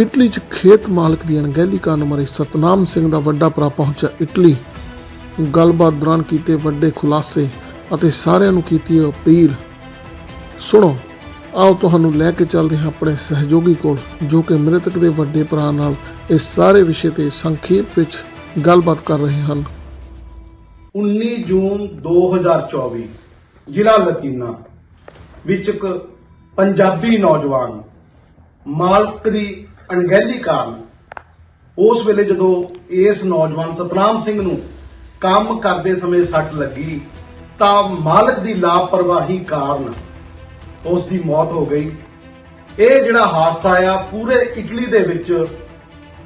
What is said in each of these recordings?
Italy 'ਚ ਖੇਤ ਮਾਲਕ ਦੀ ਅਣਗਹਿਲੀ ਕਾਰਨ ਮਰੇ ਸਤਨਾਮ ਸਿੰਘ ਦਾ ਵੱਡਾ ਭਰਾ ਪਹੁੰਚਿਆ ਇਟਲੀ। ਗੱਲਬਾਤ ਦੌਰਾਨ ਕੀਤੇ ਵੱਡੇ ਖੁਲਾਸੇ ਅਤੇ ਸਾਰਿਆਂ ਨੂੰ ਕੀਤੀ ਅਪੀਲ। ਸੁਣੋ, ਆਓ ਤੁਹਾਨੂੰ ਲੈ ਕੇ ਚੱਲਦੇ ਹਾਂ ਆਪਣੇ ਸਹਿਯੋਗੀ ਕੋਲ, ਜੋ ਕਿ ਮ੍ਰਿਤਕ ਦੇ ਵੱਡੇ ਭਰਾ ਨਾਲ ਇਸ ਸਾਰੇ ਵਿਸ਼ੇ ਤੇ ਸੰਖੇਪ ਵਿੱਚ ਗੱਲਬਾਤ ਕਰ ਰਹੇ ਹਨ। 19 ਜੂਨ 2024 ਜ਼ਿਲ੍ਹਾ ਲਕੀਨਾ ਵਿੱਚ ਇੱਕ ਪੰਜਾਬੀ ਨੌਜਵਾਨ ਮਾਲਕ ਦੀ ਅਣਗਹਿਲੀ ਕਾਰਨ ਉਸ ਵੇਲੇ ਜਦੋਂ ਇਸ ਨੌਜਵਾਨ ਸਤਨਾਮ ਸਿੰਘ ਨੂੰ ਕੰਮ ਕਰਦੇ ਸਮੇਂ ਸੱਟ ਲੱਗੀ, ਤਾਂ ਮਾਲਕ ਦੀ ਲਾਪਰਵਾਹੀ ਕਾਰਨ ਉਸ ਦੀ ਮੌਤ ਹੋ ਗਈ। ਇਹ ਜਿਹੜਾ ਹਾਦਸਾ ਆ, ਪੂਰੇ ਇਟਲੀ ਦੇ ਵਿੱਚ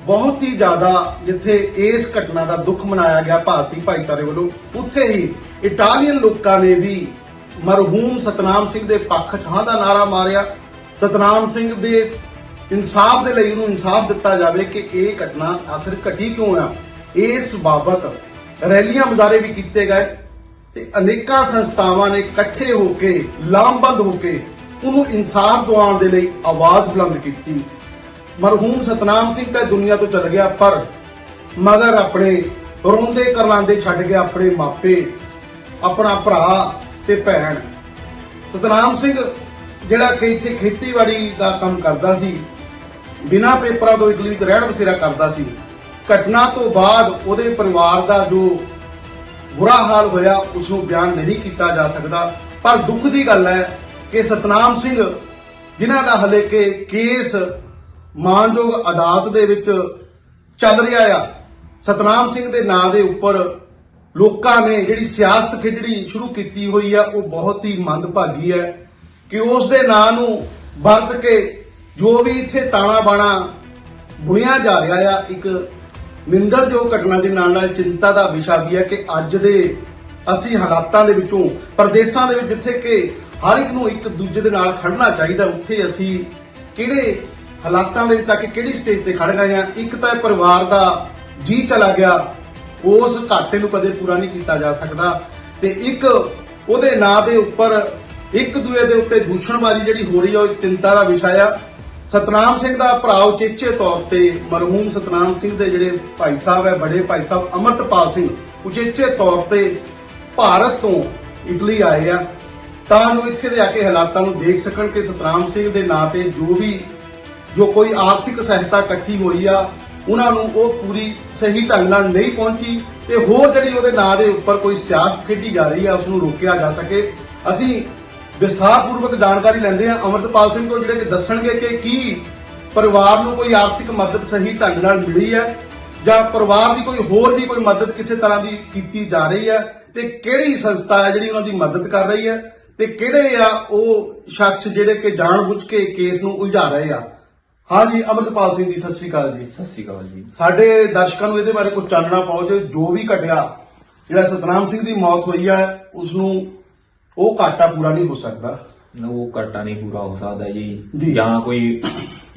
ਬਹੁਤ ਹੀ ਜ਼ਿਆਦਾ ਜਿੱਥੇ ਇਸ ਘਟਨਾ ਦਾ ਦੁੱਖ ਮਨਾਇਆ ਗਿਆ ਭਾਰਤੀ ਭਾਈਚਾਰੇ ਵੱਲੋਂ, ਉੱਥੇ ਹੀ ਇਟਾਲੀਅਨ ਲੋਕਾਂ ਨੇ ਵੀ ਮਰਹੂਮ ਸਤਨਾਮ ਸਿੰਘ ਦੇ ਪੱਖ 'ਚ ਹਾਂ ਦਾ ਨਾਰਾ ਮਾਰਿਆ। ਸਤਨਾਮ ਸਿੰਘ ਦੇ ਇਨਸਾਫ ਦੇ ਲਈ ਉਹਨੂੰ ਇਨਸਾਫ ਦਿੱਤਾ ਜਾਵੇ ਕਿ ਇਹ ਘਟਨਾ ਆਖਿਰ ਘਟੀ ਕਿਉਂ ਆ? ਇਸ ਬਾਬਤ ਰੈਲੀਆਂ ਮੁਜ਼ਾਰੇ ਵੀ ਕੀਤੇ ਗਏ ਤੇ ਅਨੇਕਾਂ ਸੰਸਥਾਵਾਂ ਨੇ ਇਕੱਠੇ ਹੋ ਕੇ, ਲਾਮਬੰਦ ਹੋ ਕੇ ਉਹਨੂੰ ਇਨਸਾਫ ਦਿਵਾਉਣ ਦੇ ਲਈ ਆਵਾਜ਼ ਬੁਲੰਦ ਕੀਤੀ। ਮਰਹੂਮ ਸਤਨਾਮ ਸਿੰਘ ਤਾਂ ਦੁਨੀਆ ਤੋਂ ਚਲ ਗਿਆ, ਪਰ ਮਗਰ ਆਪਣੇ ਰੋਂਦੇ ਕਰਲਾਂਦੇ ਛੱਡ ਗਿਆ ਆਪਣੇ ਮਾਪੇ, ਆਪਣਾ ਭਰਾ ਤੇ ਭੈਣ। ਸਤਨਾਮ ਸਿੰਘ ਜਿਹੜਾ ਕਿ ਇੱਥੇ ਖੇਤੀਬਾੜੀ ਦਾ ਕੰਮ ਕਰਦਾ ਸੀ ਬਿਨਾਂ ਪੇਪਰਾਂ ਤੋਂ ਇਟਲੀ ਵਿੱਚ ਰਹਿਣ ਬਸੇਰਾ ਕਰਦਾ ਸੀ। ਘਟਨਾ ਤੋਂ ਬਾਅਦ ਉਹਦੇ ਪਰਿਵਾਰ ਦਾ ਜੋ ਬੁਰਾ ਹਾਲ ਹੋਇਆ ਉਸ ਨੂੰ ਬਿਆਨ ਨਹੀਂ ਕੀਤਾ ਜਾ ਸਕਦਾ। ਪਰ ਦੁੱਖ ਦੀ ਗੱਲ ਹੈ ਕਿ ਸਤਨਾਮ ਸਿੰਘ, ਜਿਨ੍ਹਾਂ ਦਾ ਹਲੇ ਕਿ ਕੇਸ ਮਾਨਯੋਗ ਅਦਾਲਤ ਦੇ ਵਿੱਚ ਚੱਲ ਰਿਹਾ ਆ, ਸਤਨਾਮ ਸਿੰਘ ਦੇ ਨਾਂ ਦੇ ਉੱਪਰ ਲੋਕਾਂ ਨੇ ਜਿਹੜੀ ਸਿਆਸਤ ਖੇਡਣੀ ਸ਼ੁਰੂ ਕੀਤੀ ਹੋਈ ਆ, ਉਹ ਬਹੁਤ ਹੀ ਮੰਦਭਾਗੀ ਹੈ ਕਿ ਉਸ ਦੇ ਨਾਂ ਨੂੰ ਵਰਤ ਕੇ ਜੋ ਵੀ ਇੱਥੇ ਤਾਣਾ ਬਾਣਾ ਬੁਣਿਆ ਜਾ ਰਿਹਾ ਆ, ਇੱਕ ਨਿੰਦਰਯੋਗ ਘਟਨਾ ਦੇ ਨਾਲ ਨਾਲ ਚਿੰਤਾ ਦਾ ਵਿਸ਼ਾ ਵੀ ਹੈ ਕਿ ਅੱਜ ਦੇ ਅਸੀਂ ਹਾਲਾਤਾਂ ਦੇ ਵਿੱਚੋਂ, ਪ੍ਰਦੇਸ਼ਾਂ ਦੇ ਵਿੱਚ ਜਿੱਥੇ ਕਿ ਹਰ ਇੱਕ ਨੂੰ ਇੱਕ ਦੂਜੇ ਦੇ ਨਾਲ ਖੜਨਾ ਚਾਹੀਦਾ, ਉੱਥੇ ਅਸੀਂ ਕਿਹੜੇ ਹਾਲਾਤਾਂ ਦੇ ਤੱਕ ਕਿਹੜੀ ਸਟੇਜ ਤੇ ਖੜ ਗਏ ਆ, ਇੱਕ ਤਾਂ ਇਹ ਪਰਿਵਾਰ ਦਾ ਜੀ ਚਲਾ ਗਿਆ, ਉਸ ਘਾਟੇ ਨੂੰ ਕਦੇ ਪੂਰਾ ਨਹੀਂ ਕੀਤਾ ਜਾ ਸਕਦਾ ਤੇ ਇੱਕ ਉਹਦੇ ਨਾਂ ਦੇ ਉੱਪਰ ਇੱਕ ਦੂਏ ਦੇ ਉੱਤੇ ਦੂਸ਼ਣਬਾਜ਼ੀ ਜਿਹੜੀ ਹੋ ਰਹੀ ਆ, ਉਹ ਚਿੰਤਾ ਦਾ ਵਿਸ਼ਾ ਆ। ਸਤਨਾਮ ਸਿੰਘ ਦਾ ਭਰਾ ਉਚੇਚੇ ਤੌਰ ਤੇ ਮਰਹੂਮ ਸਤਨਾਮ ਸਿੰਘ ਦੇ ਜਿਹੜੇ ਭਾਈ ਸਾਹਿਬ ਹੈ, ਬੜੇ ਭਾਈ ਸਾਹਿਬ ਅਮਰਤਪਾਲ ਸਿੰਘ ਉਚੇਚੇ ਤੌਰ ਤੇ ਭਾਰਤ ਤੋਂ ਇਟਲੀ ਆਏ ਆ। ਤਾਂ ਜੋ ਇੱਥੇ ਦੇ ਆ ਕੇ ਹਾਲਾਤਾਂ ਨੂੰ ਦੇਖ ਸਕਣ ਕਿ ਸਤਨਾਮ ਸਿੰਘ ਦੇ ਨਾਂ ਤੇ ਜੋ ਵੀ, ਜੋ ਕੋਈ ਆਰਥਿਕ ਸਹਾਇਤਾ ਇਕੱਠੀ ਹੋਈ ਆ, ਉਹਨਾਂ ਨੂੰ ਉਹ ਪੂਰੀ ਸਹੀ ਢੰਗ ਨਾਲ ਨਹੀਂ ਪਹੁੰਚੀ ਤੇ ਹੋਰ ਜਿਹੜੀ ਉਹਦੇ ਨਾਂ ਦੇ ਉੱਪਰ ਕੋਈ ਸਿਆਸਤ ਖੇਡੀ ਜਾ ਰਹੀ ਆ ਉਸ ਨੂੰ ਰੋਕਿਆ ਜਾ ਸਕੇ। ਅਸੀਂ ਵਿਸਥਾਰਪੂਰਵਕ ਜਾਣਕਾਰੀ ਲੈਂਦੇ ਹਾਂ। ਅਮਰਤਪਾਲ ਸਿੰਘ ਤੋਂ ਜਿਹੜੇ ਕਿ ਦੱਸਣਗੇ ਕਿ ਕੀ ਪਰਿਵਾਰ ਨੂੰ ਕੋਈ ਆਰਥਿਕ ਮਦਦ ਸਹੀ ਢੰਗ ਨਾਲ ਮਿਲੀ ਹੈ ਜਾਂ ਪਰਿਵਾਰ ਦੀ ਕੋਈ ਹੋਰ ਵੀ ਕੋਈ ਮਦਦ ਕਿਸੇ ਤਰ੍ਹਾਂ ਦੀ ਕੀਤੀ ਜਾ ਰਹੀ ਹੈ ਤੇ ਕਿਹੜੀ ਸੰਸਥਾ ਹੈ ਜਿਹੜੀ ਉਹਨਾਂ ਦੀ ਮਦਦ ਕਰ ਰਹੀ ਹੈ ਤੇ ਕਿਹੜੇ ਆ ਉਹ ਸ਼ਖਸ ਜਿਹੜੇ ਕਿ ਜਾਣਬੁੱਝ ਕੇ ਕੇਸ ਨੂੰ ਉਲਝਾ ਰਹੇ ਆ। ਹਾਂਜੀ ਅਮਰਤਪਾਲ ਸਿੰਘ ਜੀ ਸਤਿ ਸ਼੍ਰੀ ਅਕਾਲ ਜੀ। ਸਤਿ ਸ਼੍ਰੀ ਅਕਾਲ ਜੀ। ਸਾਡੇ ਦਰਸ਼ਕਾਂ ਨੂੰ ਇਹਦੇ ਬਾਰੇ ਕੁਝ ਚਾਨਣਾ ਪਾਓ ਜੋ ਜੋ ਵੀ ਘਟਿਆ ਜਿਹੜਾ ਸਤਨਾਮ ਸਿੰਘ ਦੀ ਮੌਤ ਹੋਈ ਹੈ ਉਸ ਨੂੰ ਉਹ ਘਾਟਾ ਪੂਰਾ ਨਹੀਂ ਹੋ ਸਕਦਾ। ਉਹ ਘਾਟਾ ਨਹੀਂ ਪੂਰਾ ਹੋ ਸਕਦਾ ਜੀ। ਜੀ। ਜਾਂ ਕੋਈ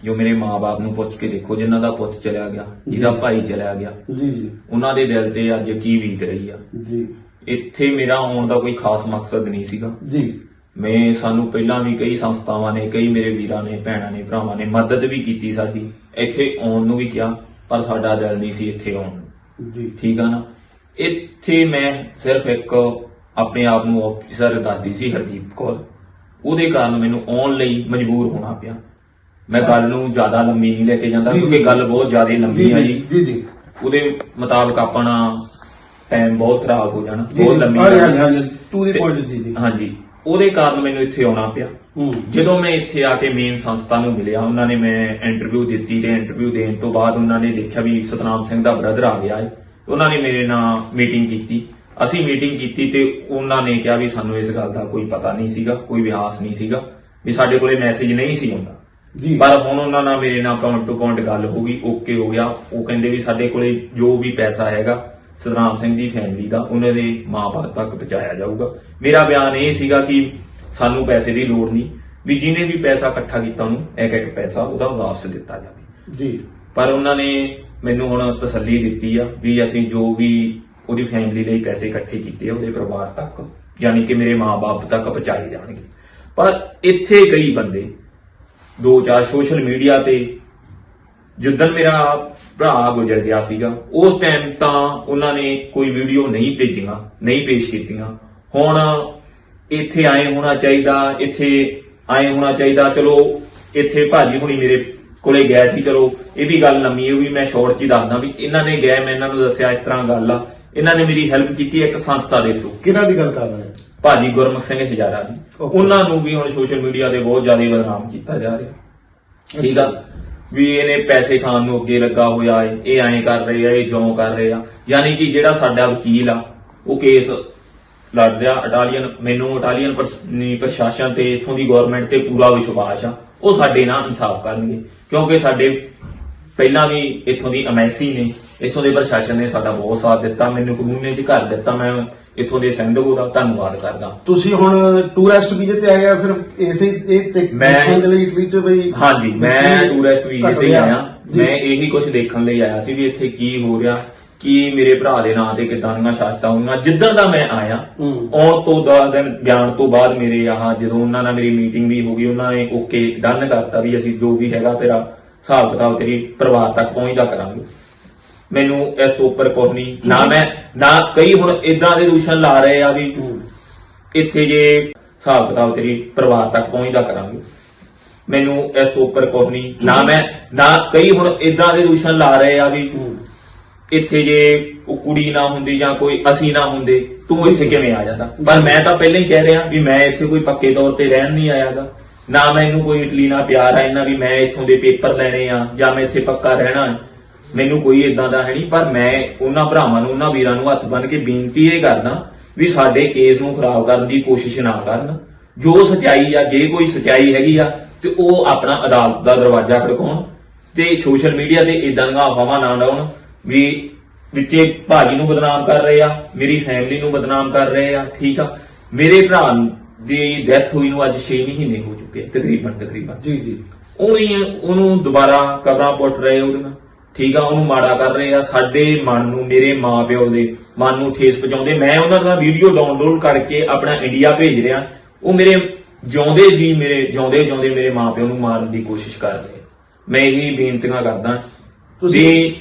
ਜੋ ਮੇਰੇ ਮਾਪੇ ਨੂੰ ਪੁੱਛ ਕੇ ਦੇਖੋ ਜਿਨ੍ਹਾਂ ਦਾ ਪੁੱਤ ਚਲਿਆ ਗਿਆ ਜਿਹਦਾ। ਭਾਈ ਚਲਿਆ ਗਿਆ। ਜੀ ਜੀ। ਉਹਨਾਂ ਦੇ ਦਿਲ ਤੇ ਅੱਜ ਕੀ ਬੀਤ ਰਹੀ ਆ। ਜੀ। ਇੱਥੇ ਮੇਰਾ ਆਉਣ ਦਾ ਕੋਈ ਖਾਸ ਮਕਸਦ ਨਹੀਂ ਸੀਗਾ। ਜੀ। ਮੈਂ ਸਾਨੂੰ ਪਹਿਲਾਂ ਵੀ ਕਈ ਸੰਸਥਾਵਾਂ ਨੇ ਕਈ ਮੇਰੇ ਵੀਰਾਂ ਨੇ ਭੈਣਾਂ ਨੇ ਭਰਾਵਾਂ ਨੇ ਮਦਦ ਵੀ ਕੀਤੀ ਸਾਡੀ। ਇੱਥੇ ਆਉਣ ਨੂੰ ਵੀ ਕਿਹਾ ਪਰ ਸਾਡਾ ਦਿਲ ਨਹੀਂ ਸੀ ਇੱਥੇ ਆਉਣ ਨੂੰ। ਜੀ। ਠੀਕ ਆ ਨਾ? ਇੱਥੇ ਮੈਂ ਸਿਰਫ ਇੱਕ ਆਪਣੇ ਆਪ ਨੂੰ ਆਫੀਸਰ ਦੱਸਦੀ ਸੀ ਹਰਜੀਤ ਕੌਰ। ਉਹਦੇ ਕਾਰਨ ਮੈਨੂੰ ਆਉਣ ਲਈ ਮਜਬੂਰ ਹੋਣਾ ਪਿਆ। ਮੈਂ ਗੱਲ ਨੂੰ ਜ਼ਿਆਦਾ ਲੰਮੀ ਨਹੀਂ ਲੈ ਕੇ ਜਾਂਦਾ ਜੀ, ਕਿਉਂਕਿ। ਗੱਲ ਬਹੁਤ ਜ਼ਿਆਦਾ ਲੰਮੀ ਆ ਜੀ ਜੀ। ਜੀ ਉਹਦੇ ਮੁਤਾਬਕ ਆਪਣਾ ਟਾਈਮ ਬਹੁਤ ਖਰਾਬ ਹੋ ਜਾਣਾ ਬਹੁਤ ਲੰਮੀ ਗੱਲ। ਹਾਂਜੀ ਹਾਂਜੀ। ਟੂ ਦੀ ਪੁਆਇੰਟ ਜੀ ਜੀ। ਹਾਂਜੀ। ਉਹਦੇ ਕਾਰਨ ਮੈਨੂੰ ਇੱਥੇ ਆਉਣਾ ਪਿਆ। ਹੂੰ। ਜਦੋਂ ਮੈਂ ਇੱਥੇ ਆ ਕੇ ਮੇਨ ਸੰਸਥਾ ਨੂੰ ਮਿਲਿਆ ਉਹਨਾਂ ਨੇ ਮੈਂ ਇੰਟਰਵਿਊ ਦਿੱਤੀ ਤੇ ਇੰਟਰਵਿਊ ਦੇਣ ਤੋਂ ਬਾਅਦ ਉਹਨਾਂ ਨੇ ਦੇਖਿਆ ਵੀ ਸਤਨਾਮ ਸਿੰਘ ਦਾ ਬ੍ਰਦਰ ਆ ਗਿਆ ਹੈ। ਉਹਨਾਂ ਨੇ ਮੇਰੇ ਨਾਲ ਮੀਟਿੰਗ ਕੀਤੀ। ਅਸੀਂ ਮੀਟਿੰਗ ਕੀਤੀ ਤੇ ਉਹਨਾਂ ਨੇ ਕਿਹਾ ਵੀ ਸਾਨੂੰ ਇਸ ਗੱਲ ਦਾ ਕੋਈ ਪਤਾ ਨਹੀਂ ਸੀਗਾ ਕੋਈ ਵਿਹਾਸ ਨਹੀਂ ਸੀਗਾ ਵੀ ਸਾਡੇ ਕੋਲੇ ਮੈਸੇਜ ਨਹੀਂ ਸੀ ਆਉਂਦਾ। ਜੀ। ਪਰ ਹੁਣ ਉਹਨਾਂ ਨਾਲ ਮੇਰੇ ਨਾਲ ਕਾਊਂਟ ਟੂ ਕਾਊਂਟ ਗੱਲ ਹੋ ਗਈ ਓਕੇ ਹੋ ਗਿਆ। ਉਹ ਕਹਿੰਦੇ ਵੀ ਸਾਡੇ ਕੋਲੇ ਜੋ ਵੀ ਪੈਸਾ ਹੈਗਾ ਸਤਨਾਮ ਸਿੰਘ ਦੀ ਫੈਮਿਲੀ ਦਾ ਉਹਨਾਂ ਦੇ ਮਾਪੇ ਤੱਕ ਪਹੁੰਚਾਇਆ ਜਾਊਗਾ। ਮੇਰਾ ਬਿਆਨ ਇਹ ਸੀਗਾ ਕਿ ਸਾਨੂੰ ਪੈਸੇ ਦੀ ਲੋੜ ਨਹੀਂ ਵੀ ਜਿਹਨੇ ਵੀ ਪੈਸਾ ਇਕੱਠਾ ਕੀਤਾ ਉਹਨੂੰ ਇੱਕ ਇੱਕ ਪੈਸਾ ਉਹਦਾ ਵਾਪਸ ਦਿੱਤਾ ਜਾਵੇ। ਜੀ। ਪਰ ਉਹਨਾਂ ਨੇ ਮੈਨੂੰ ਹੁਣ ਤਸੱਲੀ ਦਿੱਤੀ ਆ ਵੀ ਅਸੀਂ ਜੋ ਵੀ ਉਹਦੀ ਫੈਮਿਲੀ ਲਈ ਪੈਸੇ ਇਕੱਠੇ ਕੀਤੇ ਉਹਦੇ ਪਰਿਵਾਰ ਤੱਕ, ਯਾਨੀ ਕਿ ਮੇਰੇ ਮਾਪੇ ਤੱਕ ਪਹੁੰਚਾਏ ਜਾਣਗੇ। ਪਰ ਇੱਥੇ ਕਈ ਬੰਦੇ, ਦੋ ਚਾਰ ਸੋਸ਼ਲ ਮੀਡੀਆ ਤੇ, ਜਿੱਦਣ ਮੇਰਾ ਭਰਾ ਗੁਜ਼ਰ ਗਿਆ ਸੀਗਾ, ਉਸ ਟਾਈਮ ਤਾਂ ਉਹਨਾਂ ਨੇ ਕੋਈ ਵੀਡੀਓ ਨਹੀਂ ਭੇਜੀਆਂ, ਨਹੀਂ ਪੇਸ਼ ਕੀਤੀਆਂ। ਹੁਣ ਇੱਥੇ ਆਏ ਹੋਣਾ ਚਾਹੀਦਾ, ਇੱਥੇ ਆਏ ਹੋਣਾ ਚਾਹੀਦਾ, ਚਲੋ, ਇੱਥੇ ਭਾਜੀ ਹੁਣੀ ਮੇਰੇ ਕੋਲੇ ਗਏ ਸੀ, ਚਲੋ, ਇਹ ਵੀ ਗੱਲ ਲੰਮੀ ਹੈ, ਉਹ ਵੀ ਮੈਂ ਸ਼ੋਰਟ 'ਚ ਹੀ ਦੱਸਦਾ ਵੀ ਇਹਨਾਂ ਨੇ ਗਏ, ਮੈਂ ਇਹਨਾਂ ਨੂੰ ਦੱਸਿਆ ਇਸ ਤਰ੍ਹਾਂ ਗੱਲ ਆ। ਇਹਨਾਂ ਨੇ ਮੇਰੀ ਹੈਲਪ ਕੀਤੀ ਇੱਕ ਸੰਸਥਾ ਦੇ ਥਰੂ ਕਿਹਨਾਂ ਦੀ ਗੱਲ ਕਰ ਰਹੇ ਹੋ? ਭਾਜੀ ਗੁਰਮੁਖ ਸਿੰਘ ਹਜ਼ਾਰਾ ਦੀ Okay. ਉਹਨਾਂ ਨੂੰ ਵੀ ਹੁਣ ਸੋਸ਼ਲ ਮੀਡੀਆ ਤੇ ਬਹੁਤ ਜ਼ਿਆਦਾ ਬਦਨਾਮ ਕੀਤਾ ਜਾ ਰਿਹਾ। ਠੀਕ ਆ? ਵੀ ਇਹਨੇ ਪੈਸੇ ਖਾਣ ਨੂੰ ਅੱਗੇ ਲੱਗਾ ਹੋਇਆ ਏ ਇਹ ਐਂ ਕਰ ਰਹੇ ਆ ਇਹ ਜਿਉਂ ਕਰ ਰਹੇ ਆ। ਯਾਨੀ ਕਿ ਜਿਹੜਾ ਸਾਡਾ ਵਕੀਲ ਆ ਉਹ ਕੇਸ ਲੜ ਰਿਹਾ ਇਟਾਲੀਅਨ ਮੈਨੂੰ ਇਟਾਲੀਅਨ ਪ੍ਰਸ਼- ਨੀ ਪ੍ਰਸ਼ਾਸਨ ਤੇ ਇਥੋਂ ਦੀ ਗਵਰਨਮੈਂਟ ਤੇ ਪੂਰਾ ਵਿਸ਼ਵਾਸ ਆ। ਉਹ ਸਾਡੇ ਨਾਲ ਇਨਸਾਫ ਕਰਨਗੇ। ਕਿਉਂਕਿ ਸਾਡੇ ਪਹਿਲਾਂ ਵੀ ਇਥੋਂ ਦੀ ਐਮਐਸਸੀ ਨੇ ਇਥੋਂ ਦੇ ਪ੍ਰਸ਼ਾਸਨ ਨੇ ਸਾਡਾ ਬਹੁਤ ਸਾਥ ਦਿੱਤਾ ਮੈਨੂੰ ਕਾਨੂੰਨ ਚ ਘਰ ਦਿੱਤਾ ਮੈਂ ਇਥੋਂ ਦੇ ਸਿੰਧੂ ਦਾ ਧੰਨਵਾਦ ਕਰਦਾ ਤੁਸੀਂ ਹੁਣ ਟੂਰਿਸਟ ਵੀਜ਼ੇ ਤੇ ਆਏ ਆ ਸਿਰਫ ਇਸੇ ਇਹ ਤੇ ਮੈਂ- ਦੇ ਲਈ ਇਟਲੀ ਚ ਬਈ ਹਾਂਜੀ ਮੈਂ ਟੂਰਿਸਟ ਵੀਜ਼ੇ ਤੇ। ਆਇਆ। ਮੈਂ ਇਹੀ ਕੁਝ ਦੇਖਣ ਲਈ ਆਇਆ ਸੀ ਵੀ ਇੱਥੇ ਕੀ ਹੋ ਰਿਹਾ ਕੀ ਮੇਰੇ ਭਰਾ ਦੇ ਨਾਂ ਤੇ ਕਿਦਾਂ ਦੀਆਂ ਸ਼ਾਸਤਾਂ ਹੋਈਆਂ ਜਿੱਦਣ ਦਾ ਮੈਂ ਆਇਆ। ਆਉਣ ਤੋਂ 10 ਦਿਨ ਬਿਆਨ ਤੋਂ ਬਾਅਦ ਮੇਰੇ ਆਹ ਜਦੋਂ ਉਹਨਾਂ ਨਾਲ ਮੇਰੀ ਮੀਟਿੰਗ ਵੀ ਹੋ ਗਈ ਉਹਨਾਂ ਨੇ ਓਕੇ ਡਨ ਕਰਤਾ ਵੀ ਅਸੀਂ ਜੋ ਵੀ ਹੈਗਾ ਤੇਰਾ ਹਿਸਾਬ ਕਿਤਾਬ ਤੇਰੀ ਪਰਿਵਾਰ ਤੱਕ ਪਹੁੰਚਦਾ ਕਰਾਂਗੇ। ਮੈਨੂੰ ਇਸ ਤੋਂ ਉੱਪਰ ਕੁਝ ਨਹੀਂ। ਨਾ ਮੈਂ ਨਾ ਕਈ ਹੁਣ ਇਦਾਂ ਦੇ ਦੂਸ਼ਣ ਲਾ ਰਹੇ ਆ ਵੀ। ਇੱਥੇ ਜੇ ਹਿਸਾਬ ਕਿਤਾਬ ਤੇਰੀ ਪਰਿਵਾਰ ਤੱਕ ਪਹੁੰਚਦਾ ਕਰਾਂਗੇ। ਮੈਨੂੰ ਇਸ ਤੋਂ ਉੱਪਰ ਕੁਝ ਨਹੀਂ। ਨਾ ਮੈਂ ਨਾ ਕਈ ਹੁਣ ਇਦਾਂ ਦੇ ਦੂਸ਼ਣ ਲਾ ਰਹੇ ਆ ਵੀ। ਇੱਥੇ ਜੇ ਉਹ ਕੁੜੀ ਨਾ ਹੁੰਦੀ ਜਾਂ ਕੋਈ ਅਸੀਂ ਨਾ ਹੁੰਦੇ ਤੂੰ ਇੱਥੇ ਕਿਵੇਂ ਆ ਜਾਂਦਾ? ਪਰ ਮੈਂ ਤਾਂ ਪਹਿਲਾਂ ਹੀ ਕਹਿ ਰਿਹਾ ਵੀ ਮੈਂ ਇੱਥੇ ਕੋਈ ਪੱਕੇ ਤੌਰ ਤੇ ਰਹਿਣ ਨਹੀਂ ਆਇਆਗਾ। ਨਾ ਮੈਨੂੰ ਕੋਈ ਇਟਲੀ ਨਾਲ ਪਿਆਰ ਆ ਇਹਨਾਂ ਵੀ ਮੈਂ ਇੱਥੋਂ ਦੇ ਪੇਪਰ ਲੈਣੇ ਆ, ਜਾਂ ਮੈਂ ਇੱਥੇ ਪੱਕਾ ਰਹਿਣਾ ਹੈ ਮੈਨੂੰ ਕੋਈ ਇਦਾਂ ਦਾ ਹੈ ਨਹੀਂ, ਪਰ ਮੈਂ ਉਹਨਾਂ ਭਰਾਵਾਂ ਨੂੰ, ਉਹਨਾਂ ਵੀਰਾਂ ਨੂੰ ਹੱਥ ਬੰਨ ਕੇ ਬੇਨਤੀ ਇਹ ਕਰਦਾ ਵੀ ਸਾਡੇ ਕੇਸ ਨੂੰ ਖਰਾਬ ਕਰਨ ਦੀ ਕੋਸ਼ਿਸ਼ ਨਾ ਕਰਨ। ਜੋ ਸਚਾਈ ਆ, ਜੇ ਕੋਈ ਸਚਾਈ ਹੈਗੀ ਆ, ਤੇ ਉਹ ਆਪਣਾ ਅਦਾਲਤ ਦਾ ਦਰਵਾਜ਼ਾ ਖੜਕਾਉਣ ਤੇ ਸੋਸ਼ਲ ਮੀਡੀਆ ਤੇ ਇਦਾਂ ਦੀਆਂ ਅਫਵਾਹਾਂ ਨਾ ਲਾਉਣ ਵੀ ਵਿੱਚੇ ਭਾਜੀ ਨੂੰ ਬਦਨਾਮ ਕਰ ਰਹੇ ਆ, ਮੇਰੀ ਫੈਮਿਲੀ ਨੂੰ ਬਦਨਾਮ ਕਰ ਰਹੇ ਆ, ਠੀਕ ਆ। ਮੇਰੇ ਭਰਾ ਦੀ ਡੈਥ ਹੋਈ ਨੂੰ ਅੱਜ 6 ਮਹੀਨੇ ਹੋ ਚੁੱਕੇ ਆ, ਤਕਰੀਬਨ ਤਕਰੀਬਨ। ਜੀ ਜੀ। ਉਹਨੂੰ ਹੀ- ਉਹਨੂੰ ਦੁਬਾਰਾ ਕਬਰਾਂ ਪੁੱਟ ਰਹੇ ਉਹਦੇ ਨਾਲ। ਠੀਕ ਆ ਉਹਨੂੰ ਮਾੜਾ ਕਰ ਰਹੇ ਆ। ਸਾਡੇ ਮਨ ਨੂੰ ਮੇਰੇ ਮਾਪਿਓ ਦੇ ਮਨ ਨੂੰ ਠੇਸ ਪਹੁੰਚਾਉਂਦੇ। ਮੈਂ ਉਹਨਾਂ ਦਾ ਵੀਡੀਓ ਡਾਊਨਲੋਡ ਕਰਕੇ ਆਪਣਾ ਇੰਡੀਆ ਭੇਜ ਰਿਹਾ। ਉਹ ਮੇਰੇ ਜਿਉਂਦੇ ਜੀ ਮੇਰੇ ਜਿਉਂਦੇ ਜਿਉਂਦੇ ਮੇਰੇ ਮਾਪਿਓ ਨੂੰ ਮਾਰਨ ਦੀ ਕੋਸ਼ਿਸ਼ ਕਰ ਰਹੇ ਆ। ਮੈਂ ਇਹੀ ਬੇਨਤੀਆਂ ਕਰਦਾ ਤੁਸੀਂ-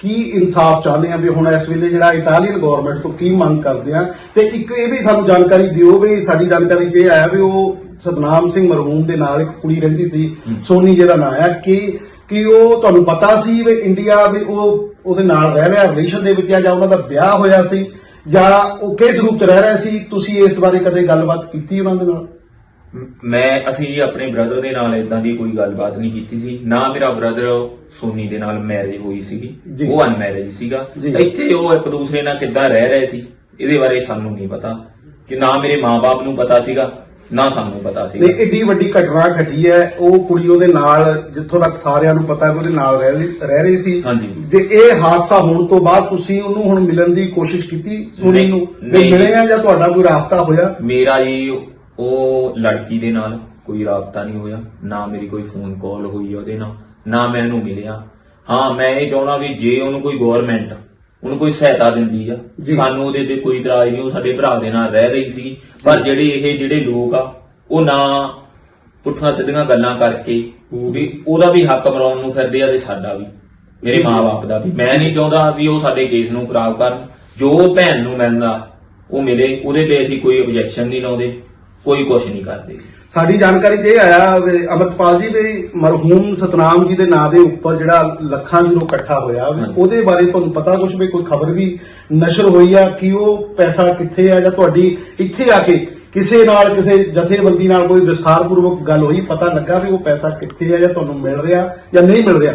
ਕੀ ਇਨਸਾਫ ਚਾਹੁੰਦੇ ਆ ਵੀ ਹੁਣ ਇਸ ਵੇਲੇ ਜਿਹੜਾ ਇਟਾਲੀਅਨ ਗਵਰਨਮੈਂਟ ਤੋਂ ਕੀ ਮੰਗ ਕਰਦੇ ਆ? ਤੇ ਇੱਕ ਇਹ ਵੀ ਸਾਨੂੰ ਜਾਣਕਾਰੀ ਦਿਓ ਵੀ ਸਾਡੀ ਜਾਣਕਾਰੀ 'ਚ ਇਹ ਆਇਆ ਵੀ ਉਹ ਸਤਨਾਮ ਸਿੰਘ ਮਰਹੂਮ ਦੇ ਨਾਲ ਇੱਕ ਕੁੜੀ ਰਹਿੰਦੀ ਸੀ। ਸੋਨੀ ਜਿਹਦਾ ਨਾਂ ਆ ਕਿ ਕਿ ਉਹ ਤੁਹਾਨੂੰ ਪਤਾ ਸੀ ਵੀ ਇੰਡੀਆ ਵੀ ਉਹ ਉਹਦੇ ਨਾਲ ਰਹਿ ਰਿਹਾ ਰਿਲੇਸ਼ਨ ਦੇ ਵਿੱਚ ਆ ਜਾਂ ਉਹਨਾਂ ਦਾ ਵਿਆਹ ਹੋਇਆ ਸੀ ਜਾਂ ਉਹ ਕਿਸ ਰੂਪ 'ਚ ਰਹਿ ਰਿਹਾ ਸੀ? ਤੁਸੀਂ ਇਸ ਬਾਰੇ ਕਦੇ ਗੱਲਬਾਤ ਕੀਤੀ ਉਹਨਾਂ ਦੇ ਨਾਲ? ਮੈਂ ਅਸੀਂ ਆਪਣੇ ਬ੍ਰਦਰ ਦੇ ਨਾਲ ਇਦਾਂ ਦੀ ਕੋਈ ਗੱਲਬਾਤ ਨਹੀਂ ਕੀਤੀ ਸੀ। ਨਾ ਮੇਰਾ ਬ੍ਰਦਰ ਸੋਨੀ ਦੇ ਨਾਲ ਮੈਰਿਜ ਹੋਈ ਸੀਗੀ। ਉਹ ਅਨਮੈਰਿਜ ਸੀਗਾ। ਇੱਥੇ ਉਹ ਇੱਕ ਦੂਸਰੇ ਨਾਲ ਕਿੱਦਾਂ ਰਹਿ ਰਹੇ ਸੀ ਇਹਦੇ ਬਾਰੇ ਸਾਨੂੰ ਨਹੀਂ ਪਤਾ। ਕਿ ਨਾ ਮੇਰੇ ਮਾਪੇ ਨੂੰ ਪਤਾ ਸੀਗਾ ਨਾ ਸਾਨੂੰ ਪਤਾ ਤੇ ਸੀਗਾ ਏਡੀ ਵੱਡੀ ਘਟਨਾ ਘਟੀ ਹੈ। ਉਹ ਕੁੜੀ ਉਹਦੇ ਨਾਲ ਜਿੱਥੋਂ ਤੱਕ ਸਾਰਿਆਂ ਨੂੰ ਪਤਾ ਹੈ ਉਹਦੇ ਨਾਲ ਰਹਿ ਰਹੀ- ਸੀ। ਤੇ ਇਹ ਹਾਦਸਾ ਹੋਣ ਤੋਂ ਬਾਅਦ ਤੁਸੀਂ ਉਹਨੂੰ ਹੁਣ ਮਿਲਣ ਦੀ ਕੋਸ਼ਿਸ਼ ਕੀਤੀ ਸੋਨੀ ਨਹੀਂ, ਨੂੰ? ਵੀ ਨਹੀਂ। ਮਿਲੇ ਆ ਜਾਂ ਤੁਹਾਡਾ ਕੋਈ ਰਾਬਤਾ ਹੋਇਆ? ਮੇਰਾ ਜੀ ਉਹ ਲੜਕੀ ਦੇ ਨਾਲ ਕੋਈ ਰਾਬਤਾ ਨਹੀਂ ਹੋਇਆ ਨਾ ਮੇਰੀ ਕੋਈ ਫੋਨ ਕਾਲ ਹੋਈ ਉਹਦੇ ਨਾਲ ਨਾ ਮੈਂ ਉਹਨੂੰ ਮਿਲਿਆ ਹਾਂ ਮੈਂ ਇਹ ਚਾਹਣਾ ਵੀ ਜੇ ਉਹਨੂੰ ਕੋਈ ਗਵਰਨਮੈਂਟ ਉਹਨੂੰ ਕੋਈ ਸਹਾਇਤਾ ਦਿੰਦੀ ਆ। ਸਾਨੂੰ ਉਹਦੇ ਤੇ ਕੋਈ ਇਤਰਾਜ਼ ਨਹੀਂ ਉਹ ਸਾਡੇ ਭਰਾ ਦੇ ਨਾਲ ਰਹਿ ਰਹੀ ਸੀ ਪਰ ਜਿਹੜੇ ਇਹ ਜਿਹੜੇ ਲੋਕ ਆ ਉਹ ਨਾ ਪੁੱਠੀਆਂ ਸਿੱਧੀਆਂ ਗੱਲਾਂ ਕਰਕੇ। ਵੀ ਉਹਦਾ ਵੀ ਹੱਕ ਮਰਾਉਣ ਨੂੰ ਫਿਰਦੇ ਆ ਤੇ ਸਾਡਾ ਵੀ ਮੇਰੇ। ਮਾਪੇ ਦਾ ਵੀ ਮੈਂ ਨਹੀਂ ਚਾਹੁੰਦਾ ਵੀ ਉਹ ਸਾਡੇ ਕੇਸ ਨੂੰ ਖਰਾਬ ਕਰਨ ਜੋ ਭੈਣ ਨੂੰ ਮਿਲਦਾ ਉਹ ਮਿਲੇ ਉਹਦੇ ਤੇ ਅਸੀਂ ਕੋਈ ਆਬਜੈਕਸ਼ਨ ਨਹੀਂ ਲਾਉਂਦੇ ਕੋਈ ਕੁਝ ਨਹੀਂ ਕਰਦੇ ਸਾਡੀ ਜਾਣਕਾਰੀ 'ਚ ਇਹ ਆਇਆ ਵੀ ਅਮਰਪਾਲ ਜੀ ਵੀ ਮਰਹੂਮ ਸਤਨਾਮ ਜੀ ਦੇ ਨਾਂ ਦੇ ਉੱਪਰ ਜਿਹੜਾ ਲੱਖਾਂ ਯੂਰੋ ਇਕੱਠਾ ਹੋਇਆ ਵੀ। ਉਹਦੇ ਬਾਰੇ ਤੁਹਾਨੂੰ ਪਤਾ ਕੁਝ ਵੀ ਕੋਈ ਖਬਰ ਵੀ ਨਸ਼ਰ ਹੋਈ ਆ ਕਿ ਉਹ ਪੈਸਾ ਕਿੱਥੇ ਆ ਜਾਂ ਤੁਹਾਡੀ ਇੱਥੇ ਆ ਕੇ ਕਿਸੇ ਨਾਲ ਕਿਸੇ ਜਥੇਬੰਦੀ ਨਾਲ ਕੋਈ ਵਿਸਥਾਰਪੂਰਵਕ ਗੱਲ ਹੋਈ ਪਤਾ ਲੱਗਾ ਵੀ ਉਹ ਪੈਸਾ ਕਿੱਥੇ ਆ ਜਾਂ ਤੁਹਾਨੂੰ ਮਿਲ ਰਿਹਾ ਜਾਂ ਨਹੀਂ ਮਿਲ ਰਿਹਾ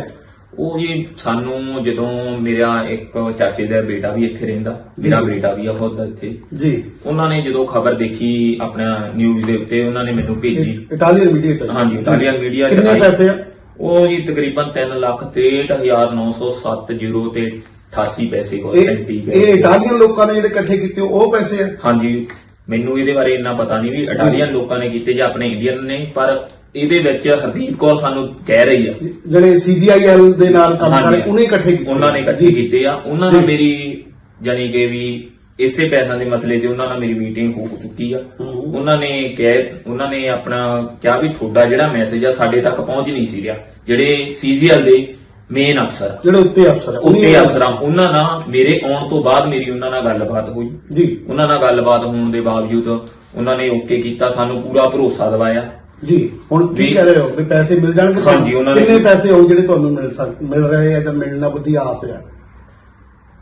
ਉਹ ਜੀ ਸਾਨੂੰ ਜਦੋਂ ਮੇਰਾ ਇੱਕ ਚਾਚੇ ਦਾ ਬੇਟਾ ਵੀ ਇੱਥੇ ਰਹਿੰਦਾ ਮੇਰਾ। ਬੇਟਾ ਵੀ ਆ ਖੁਦ ਇੱਥੇ। ਜੀ। ਉਹਨਾਂ ਨੇ ਜਦੋਂ ਖਬਰ ਦੇਖੀ ਆਪਣਾ ਨਿਊਜ਼ ਦੇ ਉੱਤੇ ਉਹਨਾਂ ਨੇ ਮੈਨੂੰ ਭੇਜੀ। ਇਟਾਲੀਅਨ ਮੀਡੀਆ ਚ ਹਾਂਜੀ, ਇਟਾਲੀਅਨ ਮੀਡੀਆ ਚ ਕਿੰਨੇ। ਪੈਸੇ ਆ? ਉਹ ਜੀ ਤਕਰੀਬਨ 363907 ਤੇ 88 ਪੈਸੇ ਕੋ ਇਹ ਸੈਂਟੀ ਇਹ ਇਟਾਲੀਅਨ ਲੋਕਾਂ ਨੇ ਜਿਹੜੇ ਇਕੱਠੇ ਕੀਤੇ ਉਹ ਪੈਸੇ ਆ? ਹਾਂਜੀ। ਮੈਨੂੰ ਇਹਦੇ ਬਾਰੇ ਇੰਨਾ ਪਤਾ ਨਹੀਂ ਵੀ ਇਟਾਲੀਅਨ ਲੋਕਾਂ ਨੇ ਕੀਤੇ ਜਾਂ ਆਪਣੇ ਇੰਡੀਅਨ ਨੇ ਪਰ ਇਹਦੇ ਵਿੱਚ ਹਰਦੀਪ ਕੌਰ ਸਾਨੂੰ ਕਹਿ ਰਹੀ ਆ ਜਿਹੜੇ ਸੀਜੀਆਈਐਲ ਦੇ ਨਾਲ ਕੰਮ ਕਰ ਰਹੇ। ਉਹਨੇ ਇਕੱਠੇ ਕੀਤੇ ਉਹਨਾਂ ਨੇ ਇਕੱਠੇ। ਕੀਤੇ ਆ ਉਹਨਾਂ ਨਾਲ। ਮੇਰੀ ਜਾਨੀ ਕਿ ਵੀ ਇਸੇ ਪੈਸਿਆਂ ਦੇ ਮਸਲੇ ਤੇ ਉਹਨਾਂ ਨਾਲ ਮੇਰੀ ਮੀਟਿੰਗ ਹੋ ਚੁੱਕੀ ਆ। ਉਹਨਾਂ ਨੇ ਕਹਿ ਉਹਨਾਂ ਨੇ ਆਪਣਾ ਕਿਹਾ ਵੀ ਤੁਹਾਡਾ ਜਿਹੜਾ ਮੈਸੇਜ ਆ ਸਾਡੇ ਤੱਕ ਪਹੁੰਚ ਨਹੀਂ ਸੀ ਰਿਹਾ ਜਿਹੜੇ ਸੀਜੀਐਲ ਦੇ ਮੇਨ ਅਫਸਰ ਜਿਹੜੇ ਉੱਤੇ ਅਫਸਰ ਆ ਉੱਤੇ ਅਫਸਰਾਂ ਉਹਨਾਂ ਨਾਲ ਮੇਰੇ ਆਉਣ ਤੋਂ ਬਾਅਦ ਮੇਰੀ ਉਹਨਾਂ ਨਾਲ ਗੱਲਬਾਤ ਹੋਈ। ਜੀ। ਉਹਨਾਂ ਨਾਲ ਗੱਲਬਾਤ ਹੋਣ ਦੇ ਬਾਵਜੂਦ ਉਹਨਾਂ ਨੇ ਓਕੇ ਕੀਤਾ ਸਾਨੂੰ ਪੂਰਾ ਭਰੋਸਾ ਦਿਵਾਇਆ। ਜੀ ਹੁਣ ਕੀ ਵੀ- ਕਹਿ ਰਹੇ ਹੋ? ਵੀ ਪੈਸੇ ਮਿਲ ਜਾਣਗੇ ਤੁਹਾਨੂੰ? ਹਾਂਜੀ, ਉਹਨਾਂ ਨੇ- ਕਿੰਨੇ ਪੈਸੇ ਹੋਣ ਜਿਹੜੇ ਤੁਹਾਨੂੰ ਮਿਲ ਸਕ ਮਿਲ ਰਹੇ ਆ ਜਾਂ ਮਿਲਣਾ ਬੁੱਧੀ ਆਸ ਆ?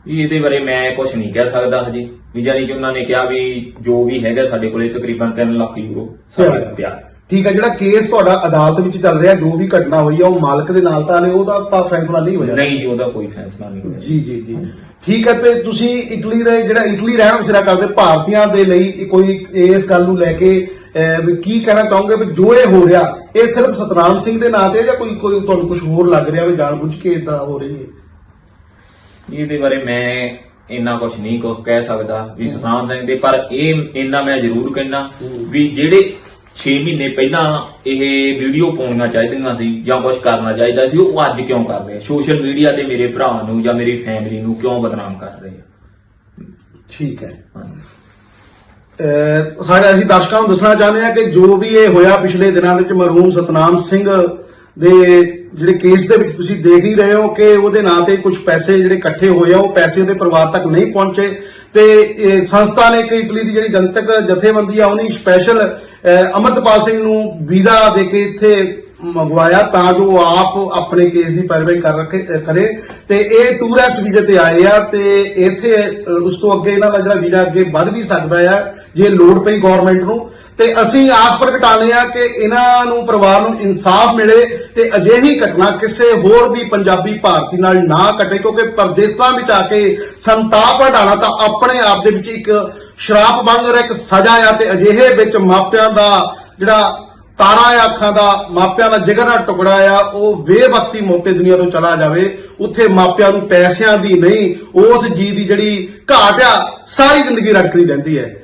ਵੀ ਇਹਦੇ ਬਾਰੇ ਮੈਂ ਕੁਝ ਨਹੀਂ ਕਹਿ ਸਕਦਾ ਹਜੇ। ਵੀ ਜਾਨੀ ਕਿ ਉਹਨਾਂ ਨੇ ਕਿਹਾ ਵੀ ਜੋ ਵੀ ਹੈਗਾ ਸਾਡੇ ਕੋਲੇ ਤਕਰੀਬਨ 3 ਲੱਖ ਯੂਰੋ ਸਾਡੇ ਪਿਆ। ਠੀਕ ਹੈ ਜਿਹੜਾ ਕੇਸ ਤੁਹਾਡਾ ਅਦਾਲਤ ਵਿੱਚ ਚੱਲ ਰਿਹਾ ਜੋ ਵੀ ਘਟਨਾ ਹੋਈ ਆ ਉਹ ਮਾਲਕ ਦੇ ਨਾਲ ਤਾਂ ਨੇ ਉਹਦਾ ਤਾਂ ਫੈਸਲਾ ਨਹੀਂ ਹੋਇਆ। ਨਹੀਂ ਜੀ ਉਹਦਾ ਕੋਈ ਫੈਸਲਾ ਨਹੀਂ ਹੋਇਆ। ਜੀ ਜੀ ਜੀ। ਠੀਕ ਹੈ ਤੇ ਤੁਸੀਂ ਇਟਲੀ ਦੇ ਜਿਹੜਾ ਇਟਲੀ ਰਹਿਣ ਬਸੇਰਾ ਕਰਦੇ ਭਾਰਤੀਆਂ ਦੇ ਲਈ ਕੋਈ ਇਸ ਗੱਲ ਨੂੰ ਲੈ ਕੇ ਕੀ ਕਹਿਣਾ ਚਾਹੋਗੇ ਵੀ ਜੋ ਇਹ ਹੋ ਰਿਹਾ ਇਹ ਸਿਰਫ ਸਤਨਾਮ ਸਿੰਘ ਦੇ ਨਾਂ ਤੇ ਜਾਂ ਕੋਈ ਕੋਈ ਤੁਹਾਨੂੰ ਕੁਝ ਹੋਰ ਲੱਗ ਰਿਹਾ ਵੀ ਜਾਣਬੁੱਝ ਕੇ ਇਦਾਂ ਹੋ ਰਹੀ ਹੈ? ਇਹਦੇ ਬਾਰੇ ਮੈਂ ਇੰਨਾ ਕੁਝ ਨਹੀਂ ਕਹਿ ਸਕਦਾ ਵੀ ਸਤਨਾਮ ਸਿੰਘ ਦੇ ਪਰ ਇਹ ਇੰਨਾ ਮੈਂ ਜ਼ਰੂਰ ਕਹਿਣਾ। ਵੀ ਜਿਹੜੇ 6 ਮਹੀਨੇ ਪਹਿਲਾਂ ਇਹ ਵੀਡੀਓ ਪਾਉਣੀਆਂ ਚਾਹੀਦੀਆਂ ਸੀ ਜਾਂ ਕੁਝ ਕਰਨਾ ਚਾਹੀਦਾ ਸੀ ਉਹ ਅੱਜ ਕਿਉਂ ਕਰ ਰਹੇ ਸੋਸ਼ਲ ਮੀਡੀਆ ਤੇ ਮੇਰੇ ਭਰਾ ਨੂੰ ਜਾਂ ਮੇਰੀ ਫੈਮਿਲੀ ਨੂੰ ਕਿਉਂ ਬਦਨਾਮ ਕਰ ਰਹੇ ਆ? ਠੀਕ ਹੈ। ਹਾਂਜੀ। ਅਹ ਸਾਡੇ ਅਸੀਂ ਦਰਸ਼ਕਾਂ ਨੂੰ ਦੱਸਣਾ ਚਾਹੁੰਦੇ ਹਾਂ ਕਿ ਜੋ ਵੀ ਇਹ ਹੋਇਆ ਪਿਛਲੇ ਦਿਨਾਂ ਦੇ ਵਿੱਚ ਮਰਹੂਮ ਸਤਨਾਮ ਸਿੰਘ ਦੇ ਜਿਹੜੇ ਕੇਸ ਦੇ ਵਿੱਚ ਤੁਸੀਂ ਦੇਖ ਹੀ ਰਹੇ ਹੋ ਕਿ ਉਹਦੇ ਨਾਂ ਤੇ ਕੁਝ ਪੈਸੇ ਜਿਹੜੇ ਇਕੱਠੇ ਹੋਏ ਆ, ਉਹ ਪੈਸੇ ਉਹਦੇ ਪਰਿਵਾਰ ਤੱਕ ਨਹੀਂ ਪਹੁੰਚੇ। ਤੇ ਸੰਸਥਾ ਨੇ ਇੱਕ ਇਟਲੀ ਦੀ ਜਿਹੜੀ ਜਨਤਕ ਜਥੇਬੰਦੀ ਆ ਉਹਨੇ ਸਪੈਸ਼ਲ ਅਮਰਤਪਾਲ ਸਿੰਘ ਨੂੰ ਵੀਜ਼ਾ ਦੇ ਕੇ ਇੱਥੇ ਮੰਗਵਾਇਆ ਤਾਂ ਜੋ ਉਹ ਆਪ ਆਪਣੇ ਕੇਸ ਦੀ ਪੈਰਵਾਈ ਕਰ ਰੱਖੇ ਕਰੇ। ਤੇ ਇਹ ਟੂਰਿਸਟ ਵੀਜ਼ੇ ਤੇ ਆਏ ਆ ਤੇ ਇੱਥੇ ਉਸ ਤੋਂ ਅੱਗੇ ਇਹਨਾਂ ਦਾ ਜਿਹੜਾ ਵੀਜ਼ਾ ਅੱਗੇ ਵੱਧ ਵੀ ਸਕਦਾ ਆ, ਜੇ ਲੋੜ ਪਈ ਗਵਰਨਮੈਂਟ ਨੂੰ। ਤੇ ਅਸੀਂ ਆਸ ਪ੍ਰਗਟਾਉਂਦੇ ਆ ਕਿ ਇਹਨਾਂ ਨੂੰ, ਪਰਿਵਾਰ ਨੂੰ ਇਨਸਾਫ ਮਿਲੇ ਤੇ ਅਜਿਹੀ ਘਟਨਾ ਕਿਸੇ ਹੋਰ ਵੀ ਪੰਜਾਬੀ ਭਾਰਤੀ ਨਾਲ ਨਾ ਘਟੇ, ਕਿਉਂਕਿ ਪਰਦੇਸਾਂ ਵਿੱਚ ਆ ਕੇ ਸੰਤਾਪ ਹਟਾਉਣਾ ਤਾਂ ਆਪਣੇ ਆਪ ਦੇ ਵਿੱਚ ਇੱਕ ਸ਼ਰਾਪ ਵਾਂਗ ਇੱਕ ਸਜ਼ਾ ਆ ਤੇ ਅਜਿਹੇ ਵਿੱਚ ਮਾਪਿਆਂ ਦਾ ਜਿਹੜਾ ਤਾਰਾ ਆ ਅੱਖਾਂ ਦਾ, ਮਾਪਿਆਂ ਦਾ ਜਿਗਰ ਦਾ ਟੁਕੜਾ ਆ, ਉਹ ਬੇਵਕਤੀ ਮੌਕੇ ਦੁਨੀਆ ਤੋਂ ਚਲਾ ਜਾਵੇ, ਉੱਥੇ ਮਾਪਿਆਂ ਨੂੰ ਪੈਸਿਆਂ ਦੀ ਨਹੀਂ, ਉਸ ਜੀ ਦੀ ਜਿਹੜੀ ਘਾਟ ਆ, ਸਾਰੀ ਜ਼ਿੰਦਗੀ ਰੜਕਦੀ ਰਹਿੰਦੀ ਹੈ।